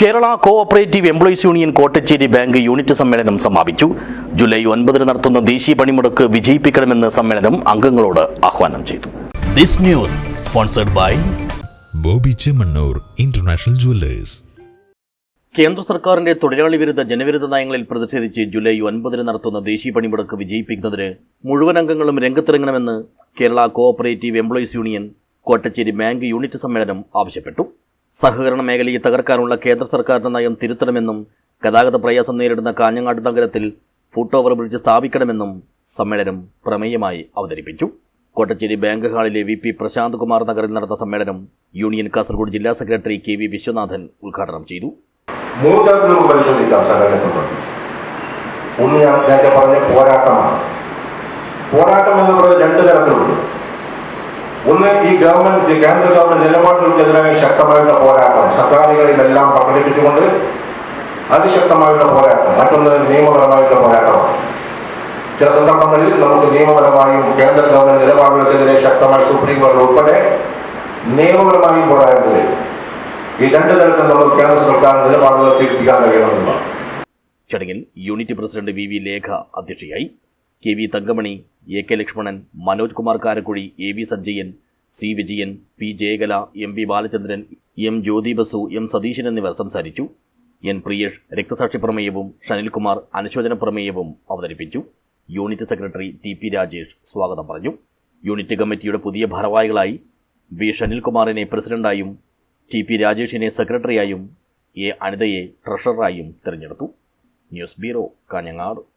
Kerala cooperative employees union Kottacheri bank unit സമ്മേളനം സമാപിച്ചു. July ഒൻപതിന് നടത്തുന്ന ദേശീയ പണിമുടക്ക് വിജയിപ്പിക്കണമെന്ന് സമ്മേളനം അംഗങ്ങളോട് ആഹ്വാനം ചെയ്തു. This news sponsored by Bobby Chemmanur international jewellers. കേന്ദ്ര സർക്കാരിന്റെ തൊഴിലാളി വിരുദ്ധ ജനവിരുദ്ധ നയങ്ങളിൽ പ്രതിഷേധിച്ച് ജൂലൈ ഒൻപതിന് നടത്തുന്ന ദേശീയ പണിമുടക്ക് വിജയിപ്പിക്കുന്നതിന് മുഴുവൻ അംഗങ്ങളും രംഗത്തിറങ്ങണമെന്ന് Kerala cooperative employees union Kottacheri bank unit സമ്മേളനം ആവശ്യപ്പെട്ടു. സഹകരണ മേഖലയെ തകർക്കാനുള്ള കേന്ദ്ര സർക്കാരിന്റെ നയം തിരുത്തണമെന്നും ഗതാഗത പ്രയാസം നേരിടുന്ന കാഞ്ഞങ്ങാട് നഗരത്തിൽ ഫുട് ഓവർ ബ്രിഡ്ജ് സ്ഥാപിക്കണമെന്നും സമ്മേളനം പ്രമേയമായി അവതരിപ്പിച്ചു. കോട്ടച്ചേരി ബാങ്ക് ഹാളിലെ വി പി പ്രശാന്ത് കുമാർ നഗറിൽ നടന്ന സമ്മേളനം യൂണിയൻ കാസർഗോഡ് ജില്ലാ സെക്രട്ടറി കെ വി വിശ്വനാഥൻ ഉദ്ഘാടനം ചെയ്തു. ഒന്ന് ഞാൻ നേരത്തെ പറഞ്ഞ പോരാട്ടമാണ്. പോരാട്ടം എന്ന് പറയുന്നത് രണ്ട് തരത്തിലുണ്ട്. ഒന്ന് ഈ ഗവൺമെന്റ് കേന്ദ്ര ഗവൺമെന്റ് നിലപാടുകൾക്കെതിരായ ശക്തമായിട്ടുള്ള പോരാട്ടം. സർക്കാരുകളിലെല്ലാം പ്രകടിപ്പിച്ചുകൊണ്ട് അതിശക്തമായിട്ടുള്ള പോരാട്ടം മറ്റൊന്ന് നിയമപരമായിട്ടുള്ള പോരാട്ടം. ചില സന്ദർഭങ്ങളിൽ നമുക്ക് നിയമപരമായും കേന്ദ്ര ഗവൺമെന്റ് നിലപാടുകൾക്കെതിരെ ശക്തമായ സുപ്രീം കോടതി ഉൾപ്പെടെ നിയമപരമായും പോരാട്ടം ഈ രണ്ട് തരത്തിൽ നമ്മൾ കേന്ദ്ര സർക്കാർ നിലപാടുകൾ തിരുത്തിക്കാൻ കഴിയണമെന്നാണ് ചടങ്ങിൽ unit president V V Lekha അധ്യക്ഷയായി K V Thankamani A K Lakshmanan Manoj Kumar Karakuzhi A V Sanjayan C Vijayan P Jayakala M V Balachandran M Jyothi Basu M Satheesan എന്നിവർ സംസാരിച്ചു. എൻ പ്രിയേഷ് രക്തസാക്ഷി പ്രമേയവും ഷനിൽകുമാർ അനുശോചന പ്രമേയവും അവതരിപ്പിച്ചു. Unit secretary T P Rajesh സ്വാഗതം പറഞ്ഞു. യൂണിറ്റ് കമ്മിറ്റിയുടെ പുതിയ ഭാരവാഹികളായി വി ഷനിൽകുമാറിനെ പ്രസിഡന്റായും ടി പി രാജേഷിനെ സെക്രട്ടറിയായും എ അനിതയെ ട്രഷററായും തിരഞ്ഞെടുത്തു. News bureau Kanhangad.